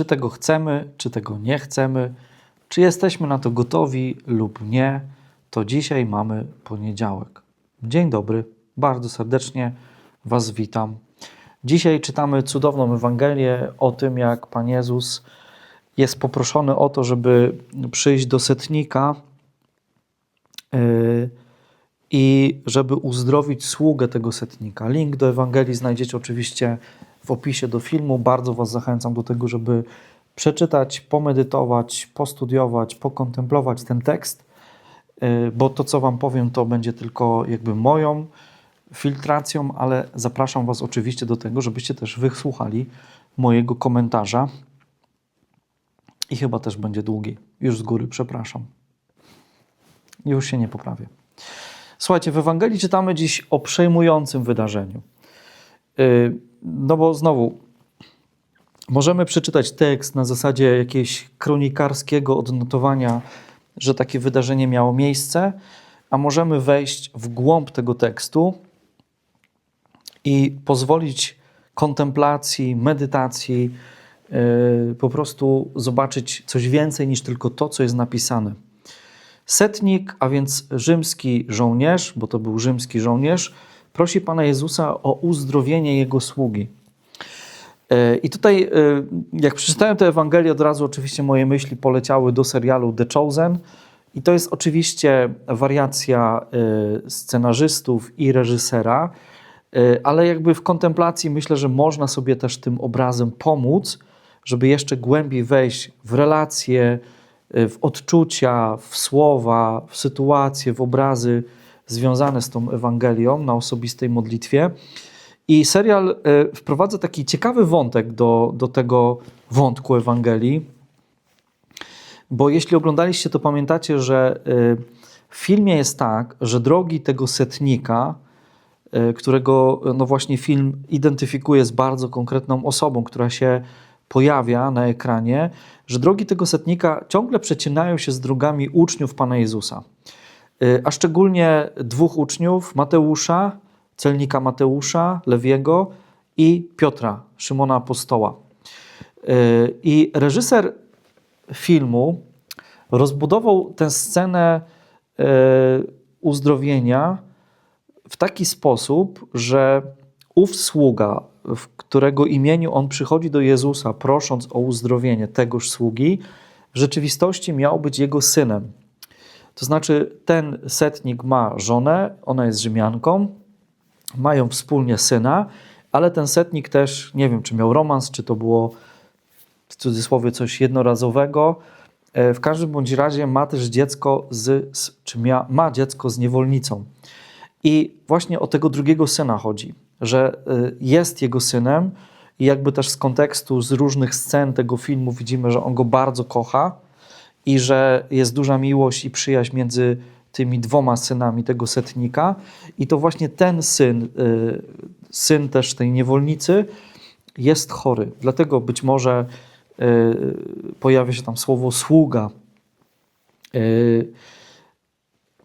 czy tego chcemy, czy tego nie chcemy, czy jesteśmy na to gotowi lub nie, to dzisiaj mamy poniedziałek. Dzień dobry, bardzo serdecznie Was witam. Dzisiaj czytamy cudowną Ewangelię o tym, jak Pan Jezus jest poproszony o to, żeby przyjść do setnika yy, i żeby uzdrowić sługę tego setnika. Link do Ewangelii znajdziecie oczywiście w opisie do filmu. Bardzo Was zachęcam do tego, żeby przeczytać, pomedytować, postudiować, pokontemplować ten tekst, yy, bo to, co Wam powiem, to będzie tylko jakby moją filtracją, ale zapraszam Was oczywiście do tego, żebyście też wysłuchali mojego komentarza. I chyba też będzie długi. Już z góry, przepraszam. Już się nie poprawię. Słuchajcie, w Ewangelii czytamy dziś o przejmującym wydarzeniu. Yy, No bo znowu, możemy przeczytać tekst na zasadzie jakiegoś kronikarskiego odnotowania, że takie wydarzenie miało miejsce, a możemy wejść w głąb tego tekstu i pozwolić kontemplacji, medytacji, yy, po prostu zobaczyć coś więcej niż tylko to, co jest napisane. Setnik, a więc rzymski żołnierz, bo to był rzymski żołnierz, prosi Pana Jezusa o uzdrowienie jego sługi. Yy, I tutaj, yy, jak przeczytałem tę Ewangelię, od razu oczywiście moje myśli poleciały do serialu The Chosen. I to jest oczywiście wariacja yy, scenarzystów i reżysera, ale jakby w kontemplacji myślę, że można sobie też tym obrazem pomóc, żeby jeszcze głębiej wejść w relacje, w odczucia, w słowa, w sytuacje, w obrazy związane z tą Ewangelią na osobistej modlitwie. I serial yy, wprowadza taki ciekawy wątek do, do tego wątku Ewangelii. Bo jeśli oglądaliście, to pamiętacie, że y, w filmie jest tak, że drogi tego setnika, y, którego no właśnie film identyfikuje z bardzo konkretną osobą, która się pojawia na ekranie, że drogi tego setnika ciągle przecinają się z drogami uczniów Pana Jezusa. Y, A szczególnie dwóch uczniów, Mateusza, celnika Mateusza, Lewiego i Piotra, Szymona Apostoła. Y, I reżyser filmu rozbudował tę scenę e, uzdrowienia w taki sposób, że ów sługa, w którego imieniu on przychodzi do Jezusa, prosząc o uzdrowienie tegoż sługi, w rzeczywistości miał być jego synem. To znaczy, ten setnik ma żonę, ona jest Rzymianką, mają wspólnie syna, ale ten setnik też, nie wiem, czy miał romans, czy to było w cudzysłowie coś jednorazowego. E, W każdym bądź razie ma też dziecko z, z czy mia, ma dziecko z niewolnicą. I właśnie o tego drugiego syna chodzi, że y, jest jego synem i jakby też z kontekstu, z różnych scen tego filmu widzimy, że on go bardzo kocha i że jest duża miłość i przyjaźń między tymi dwoma synami tego setnika i to właśnie ten syn, y, syn też tej niewolnicy jest chory. Dlatego być może y, pojawia się tam słowo sługa. Y,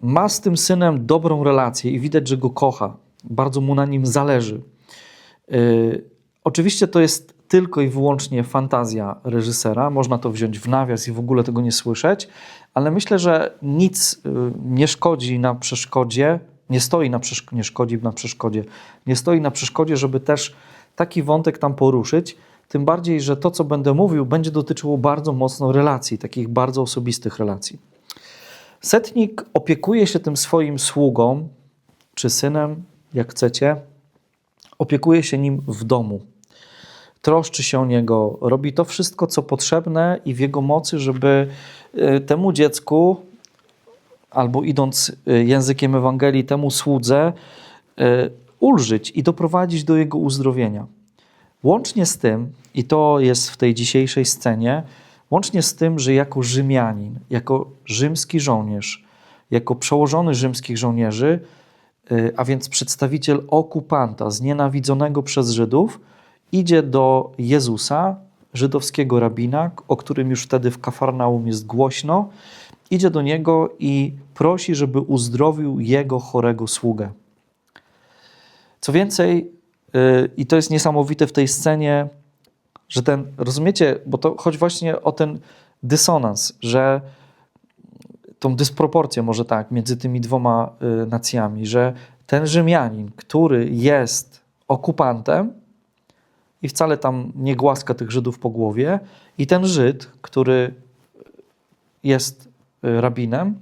Ma z tym synem dobrą relację i widać, że go kocha. Bardzo mu na nim zależy. Oczywiście to jest tylko i wyłącznie fantazja reżysera. Można to wziąć w nawias i w ogóle tego nie słyszeć, ale myślę, że nic y, nie szkodzi na przeszkodzie, nie stoi na przeszkodzie, nie szkodzi na przeszkodzie, nie stoi na przeszkodzie, żeby też taki wątek tam poruszyć. Tym bardziej, że to, co będę mówił, będzie dotyczyło bardzo mocno relacji, takich bardzo osobistych relacji. Setnik opiekuje się tym swoim sługą, czy synem, jak chcecie, opiekuje się nim w domu. Troszczy się o niego, robi to wszystko, co potrzebne i w jego mocy, żeby y, temu dziecku, albo idąc y, językiem Ewangelii, temu słudze, y, ulżyć i doprowadzić do jego uzdrowienia. Łącznie z tym, i to jest w tej dzisiejszej scenie, łącznie z tym, że jako Rzymianin, jako rzymski żołnierz, jako przełożony rzymskich żołnierzy, a więc przedstawiciel okupanta, znienawidzonego przez Żydów, idzie do Jezusa, żydowskiego rabina, o którym już wtedy w Kafarnaum jest głośno, idzie do niego i prosi, żeby uzdrowił jego chorego sługę. Co więcej, y, i to jest niesamowite w tej scenie, że ten, rozumiecie, bo to chodzi właśnie o ten dysonans, że tą dysproporcję może tak między tymi dwoma y, nacjami, że ten Rzymianin, który jest okupantem i wcale tam nie głaska tych Żydów po głowie, i ten Żyd, który jest y, rabinem,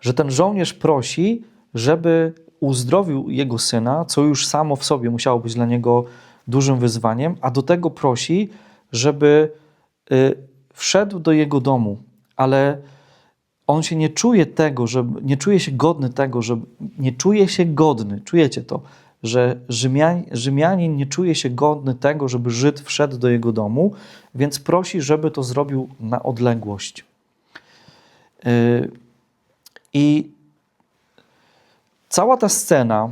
że ten żołnierz prosi, żeby uzdrowił jego syna, co już samo w sobie musiało być dla niego dużym wyzwaniem, a do tego prosi, żeby y, wszedł do jego domu, ale on się nie czuje tego, że nie czuje się godny tego, że nie czuje się godny, czujecie to, że Rzymianin, Rzymianin nie czuje się godny tego, żeby Żyd wszedł do jego domu, więc prosi, żeby to zrobił na odległość. Yy, I cała ta scena,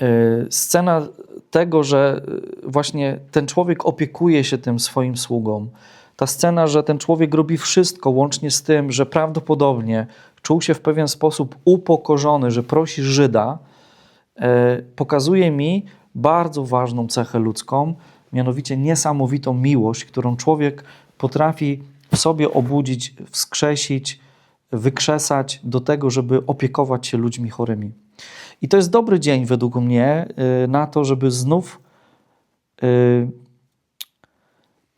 yy, scena tego, że właśnie ten człowiek opiekuje się tym swoim sługą, ta scena, że ten człowiek robi wszystko, łącznie z tym, że prawdopodobnie czuł się w pewien sposób upokorzony, że prosi Żyda, pokazuje mi bardzo ważną cechę ludzką, mianowicie niesamowitą miłość, którą człowiek potrafi w sobie obudzić, wskrzesić, wykrzesać do tego, żeby opiekować się ludźmi chorymi. I to jest dobry dzień według mnie e, na to, żeby znów e,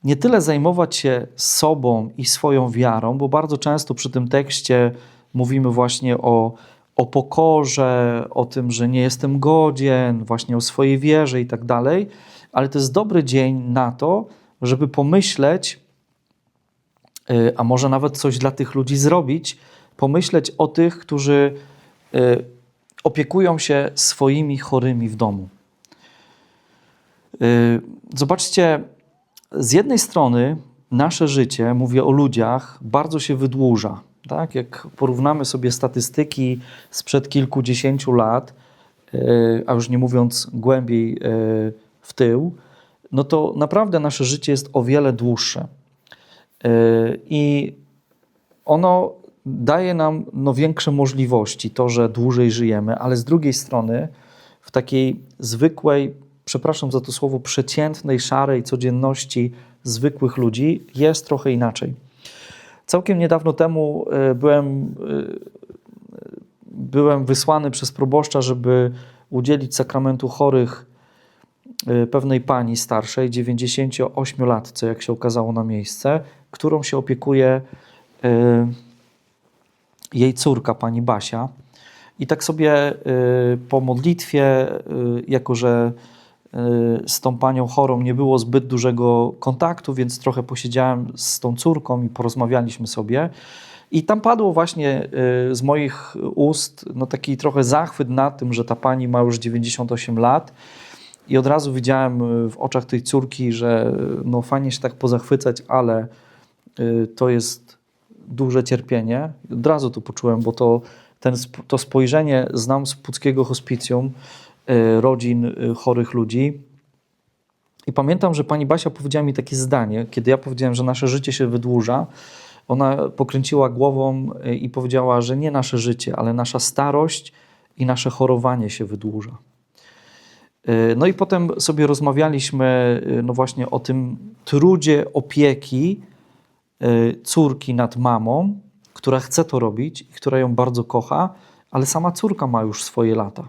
nie tyle zajmować się sobą i swoją wiarą, bo bardzo często przy tym tekście mówimy właśnie o, o pokorze, o tym, że nie jestem godzien, właśnie o swojej wierze i tak dalej, ale to jest dobry dzień na to, żeby pomyśleć, y, a może nawet coś dla tych ludzi zrobić, pomyśleć o tych, którzy y, opiekują się swoimi chorymi w domu. Y, zobaczcie, z jednej strony nasze życie, mówię o ludziach, bardzo się wydłuża. Tak? Jak porównamy sobie statystyki sprzed kilkudziesięciu lat, e, a już nie mówiąc głębiej e, w tył, no to naprawdę nasze życie jest o wiele dłuższe. E, I ono daje nam no, większe możliwości, to, że dłużej żyjemy, ale z drugiej strony w takiej zwykłej, przepraszam za to słowo, przeciętnej, szarej codzienności zwykłych ludzi jest trochę inaczej. Całkiem niedawno temu e, byłem, e, byłem wysłany przez proboszcza, żeby udzielić sakramentu chorych e, pewnej pani starszej, 98-latce, jak się okazało na miejsce, którą się opiekuje jej córka, pani Basia. I tak sobie po modlitwie, jako że z tą panią chorą nie było zbyt dużego kontaktu, więc trochę posiedziałem z tą córką i porozmawialiśmy sobie. I tam padło właśnie y, z moich ust no taki trochę zachwyt na tym, że ta pani ma już 98 lat. I od razu widziałem y, w oczach tej córki, że no fajnie się tak pozachwycać, ale y, to jest duże cierpienie. Od razu to poczułem, bo to, ten, to spojrzenie znam z Puckiego Hospicjum, rodzin e, chorych ludzi. I pamiętam, że pani Basia powiedziała mi takie zdanie, kiedy ja powiedziałem, że nasze życie się wydłuża. Ona pokręciła głową e, i powiedziała, że nie nasze życie, ale nasza starość i nasze chorowanie się wydłuża. No i potem sobie rozmawialiśmy no właśnie o tym trudzie opieki córki nad mamą, która chce to robić i która ją bardzo kocha, ale sama córka ma już swoje lata.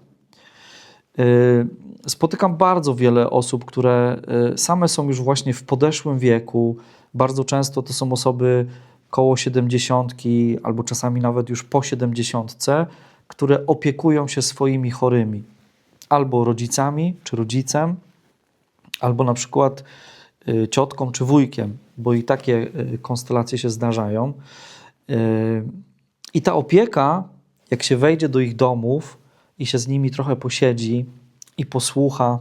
Y, spotykam bardzo wiele osób, które y, same są już właśnie w podeszłym wieku. Bardzo często to są osoby koło 70 albo czasami nawet już po 70, które opiekują się swoimi chorymi. Albo rodzicami czy rodzicem, albo na przykład y, ciotką czy wujkiem, bo i takie konstelacje się zdarzają. I ta opieka, jak się wejdzie do ich domów, i się z nimi trochę posiedzi i posłucha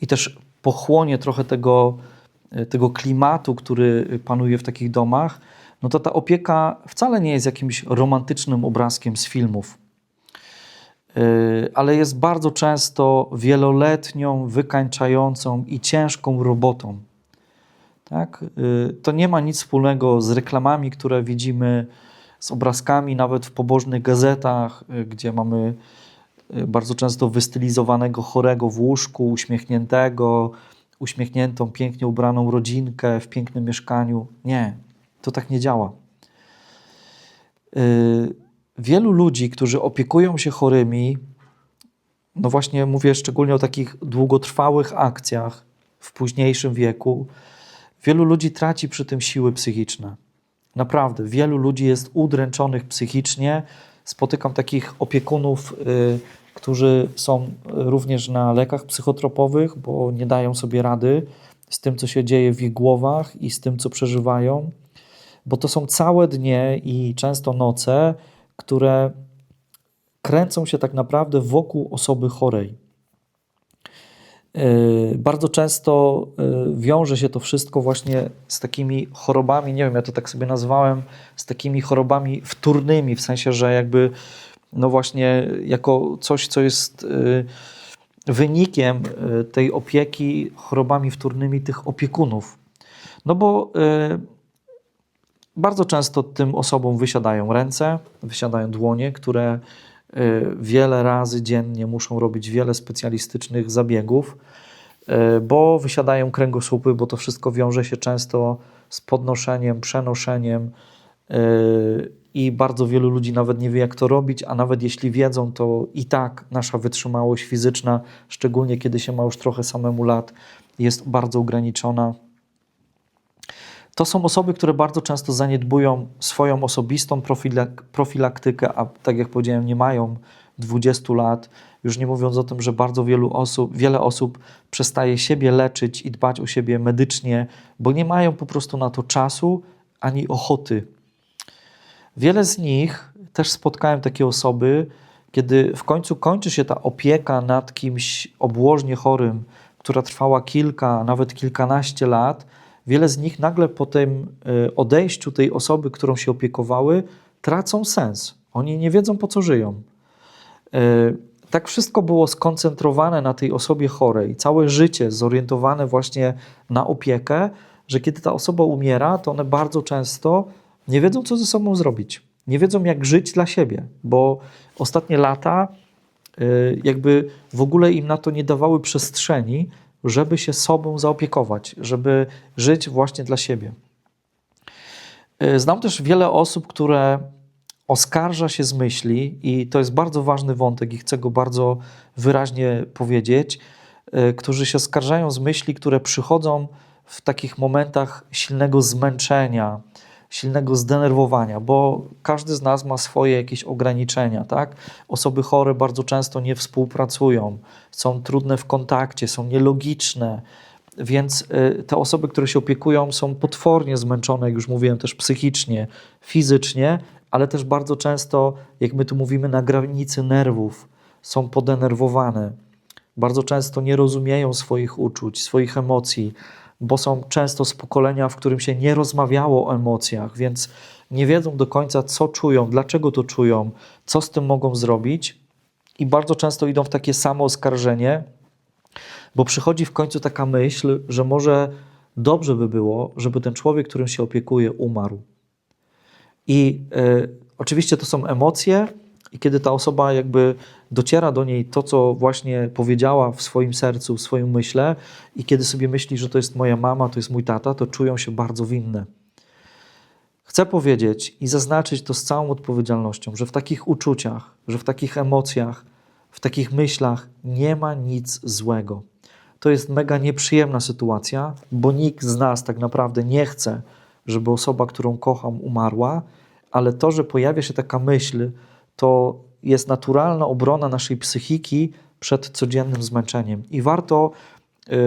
i też pochłonie trochę tego, e, tego klimatu, który panuje w takich domach, no to ta opieka wcale nie jest jakimś romantycznym obrazkiem z filmów, e, ale jest bardzo często wieloletnią, wykańczającą i ciężką robotą. Tak? E, to nie ma nic wspólnego z reklamami, które widzimy z obrazkami nawet w pobożnych gazetach, y, gdzie mamy y, bardzo często wystylizowanego chorego w łóżku, uśmiechniętego, uśmiechniętą, pięknie ubraną rodzinkę w pięknym mieszkaniu. Nie, to tak nie działa. Y, Wielu ludzi, którzy opiekują się chorymi, no właśnie mówię szczególnie o takich długotrwałych akcjach w późniejszym wieku, wielu ludzi traci przy tym siły psychiczne. Naprawdę, wielu ludzi jest udręczonych psychicznie. Spotykam takich opiekunów, y, którzy są również na lekach psychotropowych, bo nie dają sobie rady z tym, co się dzieje w ich głowach i z tym, co przeżywają, bo to są całe dnie i często noce, które kręcą się tak naprawdę wokół osoby chorej. Yy, Bardzo często yy, wiąże się to wszystko właśnie z takimi chorobami, nie wiem, ja to tak sobie nazwałem, z takimi chorobami wtórnymi, w sensie, że jakby, no właśnie, jako coś, co jest yy, wynikiem tej opieki chorobami wtórnymi tych opiekunów. No bo bardzo często tym osobom wysiadają ręce, wysiadają dłonie, które y, wiele razy dziennie muszą robić wiele specjalistycznych zabiegów, y, bo wysiadają kręgosłupy, bo to wszystko wiąże się często z podnoszeniem, przenoszeniem y, i bardzo wielu ludzi nawet nie wie, jak to robić, a nawet jeśli wiedzą, to i tak nasza wytrzymałość fizyczna, szczególnie kiedy się ma już trochę samemu lat, jest bardzo ograniczona. To są osoby, które bardzo często zaniedbują swoją osobistą profilak profilaktykę, a tak jak powiedziałem, nie mają 20 lat. Już nie mówiąc o tym, że bardzo wielu osób, wiele osób przestaje siebie leczyć i dbać o siebie medycznie, bo nie mają po prostu na to czasu ani ochoty. Wiele z nich też spotkałem takie osoby, kiedy w końcu kończy się ta opieka nad kimś obłożnie chorym, która trwała kilka, nawet kilkanaście lat wiele z nich nagle po tym y, odejściu tej osoby, którą się opiekowały, tracą sens. Oni nie wiedzą, po co żyją. Y, tak wszystko było skoncentrowane na tej osobie chorej, całe życie zorientowane właśnie na opiekę, że kiedy ta osoba umiera, to one bardzo często nie wiedzą, co ze sobą zrobić. Nie wiedzą, jak żyć dla siebie, bo ostatnie lata y, jakby w ogóle im na to nie dawały przestrzeni, żeby się sobą zaopiekować, żeby żyć właśnie dla siebie. Y, Znam też wiele osób, które oskarża się z myśli, i to jest bardzo ważny wątek, i chcę go bardzo wyraźnie powiedzieć, y, którzy się skarżają z myśli, które przychodzą w takich momentach silnego zmęczenia, silnego zdenerwowania, bo każdy z nas ma swoje jakieś ograniczenia, tak? Osoby chore bardzo często nie współpracują, są trudne w kontakcie, są nielogiczne, więc y, te osoby, które się opiekują, są potwornie zmęczone, jak już mówiłem, też psychicznie, fizycznie, ale też bardzo często, jak my tu mówimy, na granicy nerwów, są podenerwowane. Bardzo często nie rozumieją swoich uczuć, swoich emocji, bo są często z pokolenia, w którym się nie rozmawiało o emocjach, więc nie wiedzą do końca, co czują, dlaczego to czują, co z tym mogą zrobić, i bardzo często idą w takie samo oskarżenie, bo przychodzi w końcu taka myśl, że może dobrze by było, żeby ten człowiek, którym się opiekuje, umarł. I y, oczywiście to są emocje, i kiedy ta osoba jakby dociera do niej to, co właśnie powiedziała w swoim sercu, w swoim myśle, i kiedy sobie myśli, że to jest moja mama, to jest mój tata, to czują się bardzo winne. Chcę powiedzieć i zaznaczyć to z całą odpowiedzialnością, że w takich uczuciach, że w takich emocjach, w takich myślach nie ma nic złego. To jest mega nieprzyjemna sytuacja, bo nikt z nas tak naprawdę nie chce, żeby osoba, którą kocham, umarła, ale to, że pojawia się taka myśl, to jest naturalna obrona naszej psychiki przed codziennym zmęczeniem. I warto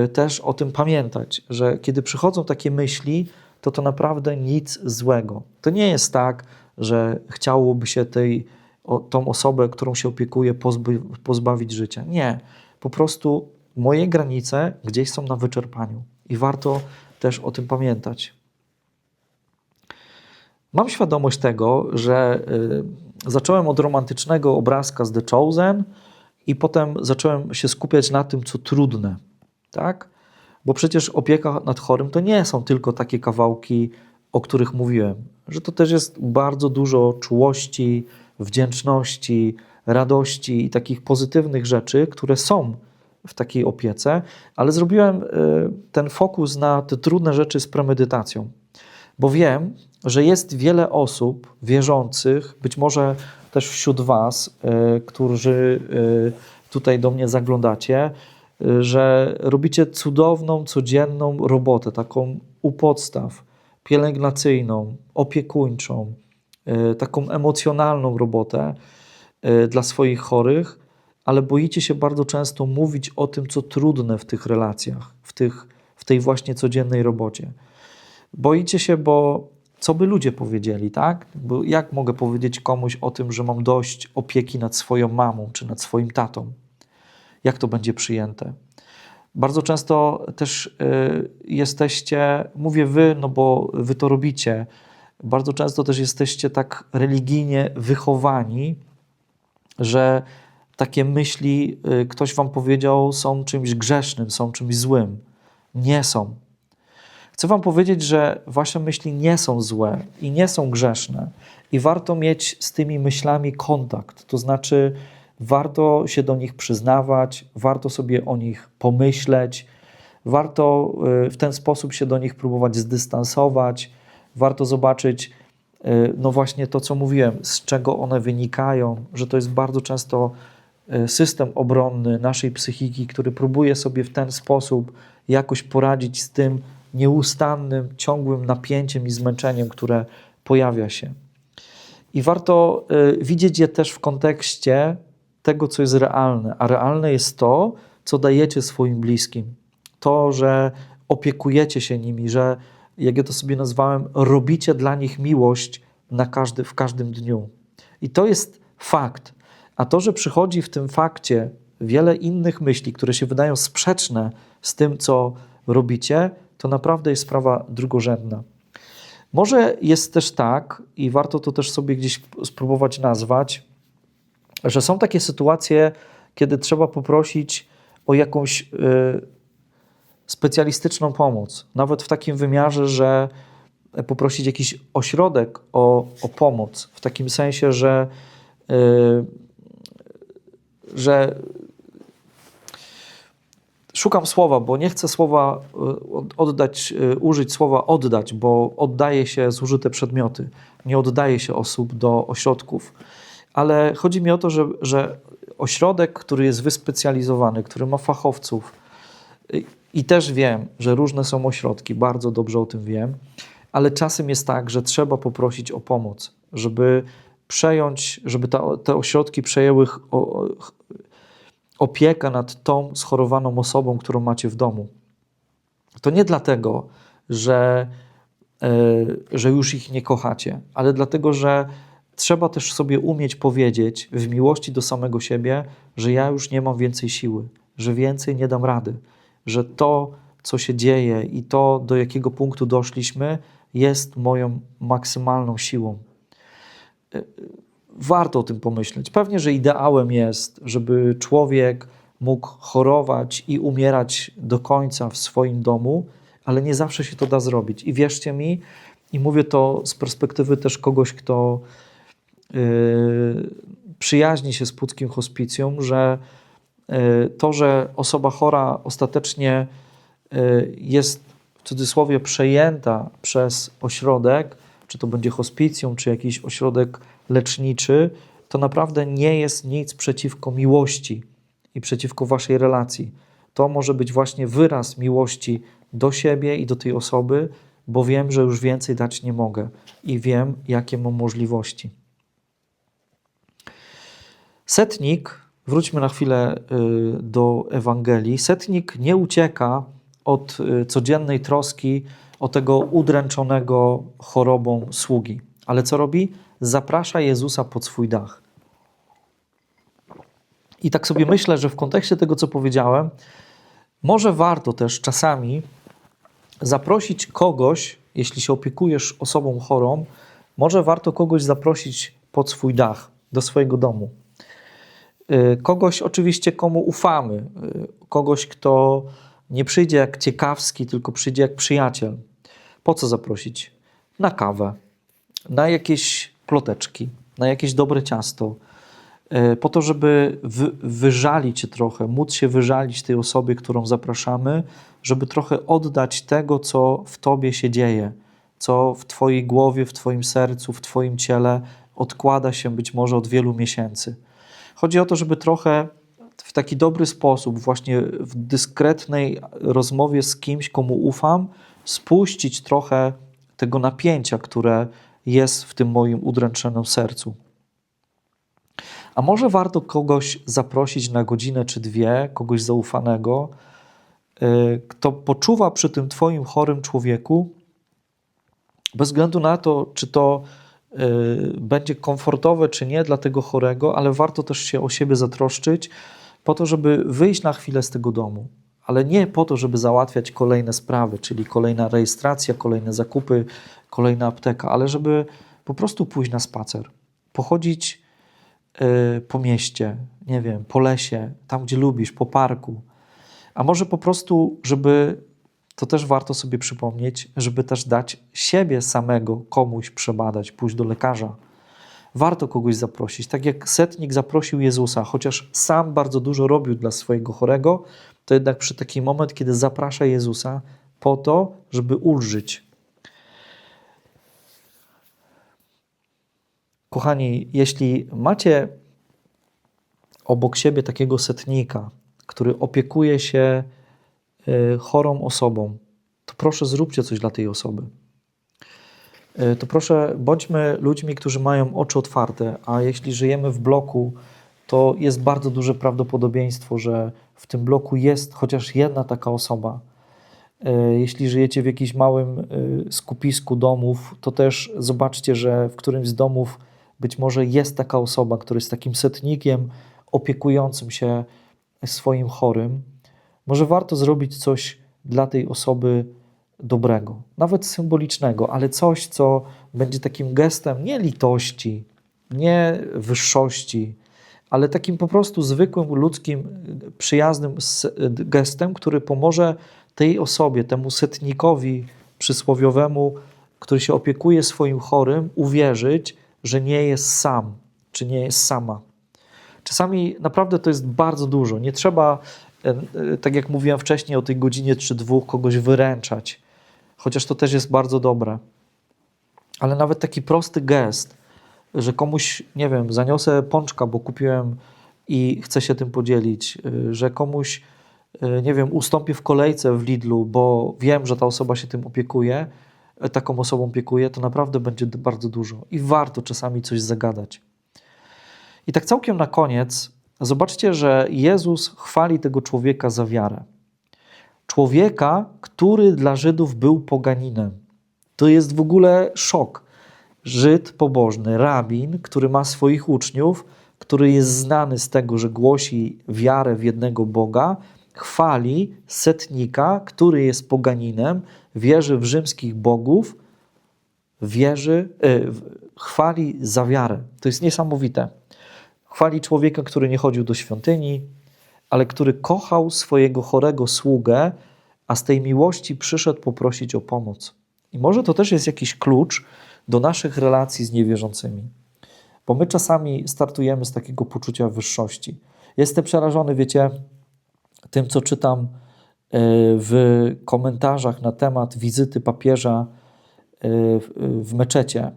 y, też o tym pamiętać, że kiedy przychodzą takie myśli, to to naprawdę nic złego. To nie jest tak, że chciałoby się tej, o, tą osobę, którą się opiekuje, pozbawić życia. Nie. Po prostu moje granice gdzieś są na wyczerpaniu i warto też o tym pamiętać. Mam świadomość tego, że y, zacząłem od romantycznego obrazka z The Chosen i potem zacząłem się skupiać na tym, co trudne, tak? Bo przecież opieka nad chorym to nie są tylko takie kawałki, o których mówiłem, że to też jest bardzo dużo czułości, wdzięczności, radości i takich pozytywnych rzeczy, które są w takiej opiece, ale zrobiłem y, ten fokus na te trudne rzeczy z premedytacją, bo wiem, że jest wiele osób wierzących, być może też wśród Was, y, którzy y, tutaj do mnie zaglądacie, y, że robicie cudowną, codzienną robotę, taką u podstaw, pielęgnacyjną, opiekuńczą, taką emocjonalną robotę dla swoich chorych, ale boicie się bardzo często mówić o tym, co trudne w tych relacjach, w, tych, w tej właśnie codziennej robocie. Boicie się, bo co by ludzie powiedzieli, tak? Bo jak mogę powiedzieć komuś o tym, że mam dość opieki nad swoją mamą czy nad swoim tatą? Jak to będzie przyjęte? Bardzo często też y, jesteście, mówię wy, no bo wy to robicie, bardzo często też jesteście tak religijnie wychowani, że takie myśli, y, ktoś wam powiedział, są czymś grzesznym, są czymś złym. Nie są. Chcę Wam powiedzieć, że Wasze myśli nie są złe i nie są grzeszne, i warto mieć z tymi myślami kontakt. To znaczy, warto się do nich przyznawać, warto sobie o nich pomyśleć, warto y, w ten sposób się do nich próbować zdystansować, warto zobaczyć, y, no właśnie to, co mówiłem, z czego one wynikają, że to jest bardzo często y, system obronny naszej psychiki, który próbuje sobie w ten sposób jakoś poradzić z tym, nieustannym, ciągłym napięciem i zmęczeniem, które pojawia się. I warto y, widzieć je też w kontekście tego, co jest realne. A realne jest to, co dajecie swoim bliskim. To, że opiekujecie się nimi, że, jak ja to sobie nazwałem, robicie dla nich miłość na każdy, w każdym dniu. I to jest fakt. A to, że przychodzi w tym fakcie wiele innych myśli, które się wydają sprzeczne z tym, co robicie, to naprawdę jest sprawa drugorzędna. Może jest też tak, i warto to też sobie gdzieś spróbować nazwać, że są takie sytuacje, kiedy trzeba poprosić o jakąś y, specjalistyczną pomoc, nawet w takim wymiarze, że poprosić jakiś ośrodek o, o pomoc, w takim sensie, że, y, że szukam słowa, bo nie chcę słowa y, oddać, y, użyć słowa oddać, bo oddaje się zużyte przedmioty, nie oddaje się osób do ośrodków. Ale chodzi mi o to, że, że ośrodek, który jest wyspecjalizowany, który ma fachowców, y, i też wiem, że różne są ośrodki, bardzo dobrze o tym wiem, ale czasem jest tak, że trzeba poprosić o pomoc, żeby przejąć, żeby ta, te ośrodki przejęły opiekę nad tą schorowaną osobą, którą macie w domu. To nie dlatego, że, yy, że już ich nie kochacie, ale dlatego, że trzeba też sobie umieć powiedzieć w miłości do samego siebie, że ja już nie mam więcej siły, że więcej nie dam rady, że to, co się dzieje i to, do jakiego punktu doszliśmy, jest moją maksymalną siłą. Warto o tym pomyśleć. Pewnie, że ideałem jest, żeby człowiek mógł chorować i umierać do końca w swoim domu, ale nie zawsze się to da zrobić. I wierzcie mi, i mówię to z perspektywy też kogoś, kto yy, przyjaźni się z Puckim Hospicjum, że yy, to, że osoba chora ostatecznie yy, jest w cudzysłowie przejęta przez ośrodek, czy to będzie hospicjum, czy jakiś ośrodek leczniczy, to naprawdę nie jest nic przeciwko miłości i przeciwko waszej relacji. To może być właśnie wyraz miłości do siebie i do tej osoby, bo wiem, że już więcej dać nie mogę i wiem, jakie mam możliwości. Setnik, wróćmy na chwilę y, do Ewangelii. Setnik nie ucieka od y, codziennej troski o tego udręczonego chorobą sługi. Ale co robi? Zaprasza Jezusa pod swój dach. I tak sobie myślę, że w kontekście tego, co powiedziałem, może warto też czasami zaprosić kogoś, jeśli się opiekujesz osobą chorą, może warto kogoś zaprosić pod swój dach, do swojego domu. Y, kogoś oczywiście, komu ufamy, y, kogoś, kto nie przyjdzie jak ciekawski, tylko przyjdzie jak przyjaciel. Po co zaprosić? Na kawę, na jakieś ploteczki, na jakieś dobre ciasto, e, po to, żeby wy, wyżalić się trochę, móc się wyżalić tej osobie, którą zapraszamy, żeby trochę oddać tego, co w tobie się dzieje, co w twojej głowie, w twoim sercu, w twoim ciele odkłada się być może od wielu miesięcy. Chodzi o to, żeby trochę w taki dobry sposób, właśnie w dyskretnej rozmowie z kimś, komu ufam, spuścić trochę tego napięcia, które jest w tym moim udręczonym sercu. A może warto kogoś zaprosić na godzinę czy dwie, kogoś zaufanego, y, kto poczuwa przy tym Twoim chorym człowieku, bez względu na to, czy to y, będzie komfortowe, czy nie dla tego chorego, ale warto też się o siebie zatroszczyć, po to, żeby wyjść na chwilę z tego domu. Ale nie po to, żeby załatwiać kolejne sprawy, czyli kolejna rejestracja, kolejne zakupy, kolejna apteka, ale żeby po prostu pójść na spacer, pochodzić y, po mieście, nie wiem, po lesie, tam gdzie lubisz, po parku. A może po prostu, żeby to też warto sobie przypomnieć, żeby też dać siebie samego komuś przebadać, pójść do lekarza. Warto kogoś zaprosić. Tak jak setnik zaprosił Jezusa, chociaż sam bardzo dużo robił dla swojego chorego, to jednak przy taki moment, kiedy zaprasza Jezusa po to, żeby ulżyć. Kochani, jeśli macie obok siebie takiego setnika, który opiekuje się y, chorą osobą, to proszę zróbcie coś dla tej osoby. Y, to proszę bądźmy ludźmi, którzy mają oczy otwarte, a jeśli żyjemy w bloku, to jest bardzo duże prawdopodobieństwo, że w tym bloku jest chociaż jedna taka osoba. Y, jeśli żyjecie w jakimś małym skupisku domów, to też zobaczcie, że w którymś z domów być może jest taka osoba, która jest takim setnikiem opiekującym się swoim chorym. Może warto zrobić coś dla tej osoby dobrego, nawet symbolicznego, ale coś, co będzie takim gestem nie litości, nie wyższości, ale takim po prostu zwykłym, ludzkim, przyjaznym gestem, który pomoże tej osobie, temu setnikowi przysłowiowemu, który się opiekuje swoim chorym, uwierzyć, że nie jest sam, czy nie jest sama. Czasami naprawdę to jest bardzo dużo. Nie trzeba, e, e, tak jak mówiłem wcześniej o tej godzinie czy dwóch, kogoś wyręczać, chociaż to też jest bardzo dobre. Ale nawet taki prosty gest, że komuś, nie wiem, zaniosę pączka, bo kupiłem i chcę się tym podzielić, e, że komuś, nie wiem, ustąpię w kolejce w Lidlu, bo wiem, że ta osoba się tym opiekuje, taką osobą opiekuje, to naprawdę będzie bardzo dużo i warto czasami coś zagadać. I tak całkiem na koniec, zobaczcie, że Jezus chwali tego człowieka za wiarę. Człowieka, który dla Żydów był poganinem. To jest w ogóle szok. Żyd pobożny, rabin, który ma swoich uczniów, który jest znany z tego, że głosi wiarę w jednego Boga, chwali setnika, który jest poganinem, wierzy w rzymskich bogów, wierzy, yy, chwali za wiarę. To jest niesamowite. Chwali człowieka, który nie chodził do świątyni, ale który kochał swojego chorego sługę, a z tej miłości przyszedł poprosić o pomoc. I może to też jest jakiś klucz do naszych relacji z niewierzącymi. Bo my czasami startujemy z takiego poczucia wyższości. Jestem przerażony, wiecie, tym, co czytam e, w komentarzach na temat wizyty papieża e, w meczecie,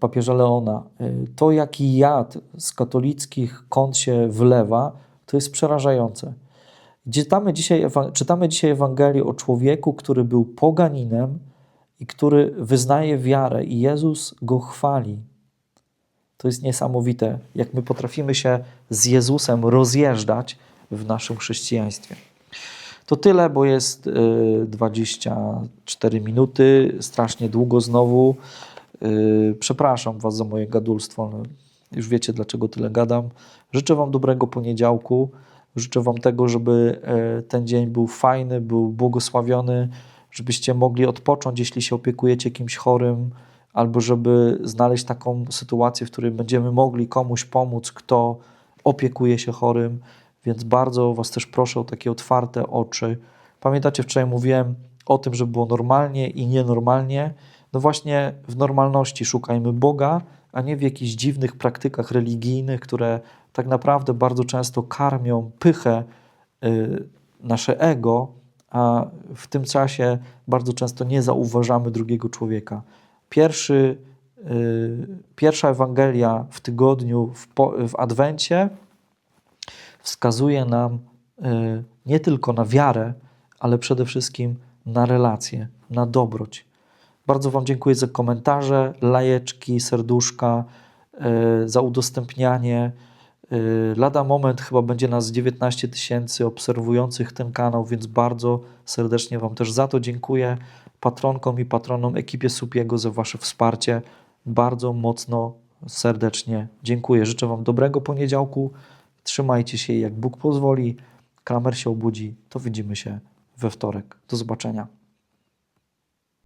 papieża Leona. E, to, jaki jad z katolickich kąt się wylewa, to jest przerażające. Czytamy dzisiaj, czytamy dzisiaj Ewangelię o człowieku, który był poganinem i który wyznaje wiarę, i Jezus go chwali. To jest niesamowite, jak my potrafimy się z Jezusem rozjeżdżać w naszym chrześcijaństwie. To tyle, bo jest 24 y, minuty, strasznie długo znowu. Y, przepraszam Was za moje gadulstwo. Już wiecie, dlaczego tyle gadam. Życzę Wam dobrego poniedziałku. Życzę Wam tego, żeby e, ten dzień był fajny, był błogosławiony, żebyście mogli odpocząć, jeśli się opiekujecie kimś chorym, albo żeby znaleźć taką sytuację, w której będziemy mogli komuś pomóc, kto opiekuje się chorym. Więc bardzo Was też proszę o takie otwarte oczy. Pamiętacie, wczoraj mówiłem o tym, że było normalnie i nienormalnie. No właśnie w normalności szukajmy Boga a nie w jakichś dziwnych praktykach religijnych, które tak naprawdę bardzo często karmią pychę, y, nasze ego, a w tym czasie bardzo często nie zauważamy drugiego człowieka. Pierwszy, y, pierwsza Ewangelia w tygodniu, w, po, w Adwencie wskazuje nam y, nie tylko na wiarę, ale przede wszystkim na relacje, na dobroć. Bardzo Wam dziękuję za komentarze, lajeczki, serduszka, y, za udostępnianie. Y, Lada moment chyba będzie nas 19 tysięcy obserwujących ten kanał, więc bardzo serdecznie Wam też za to dziękuję. Patronkom i patronom ekipie Supiego za Wasze wsparcie. Bardzo mocno, serdecznie dziękuję. Życzę Wam dobrego poniedziałku. Trzymajcie się jak Bóg pozwoli. Kramer się obudzi. To widzimy się we wtorek. Do zobaczenia.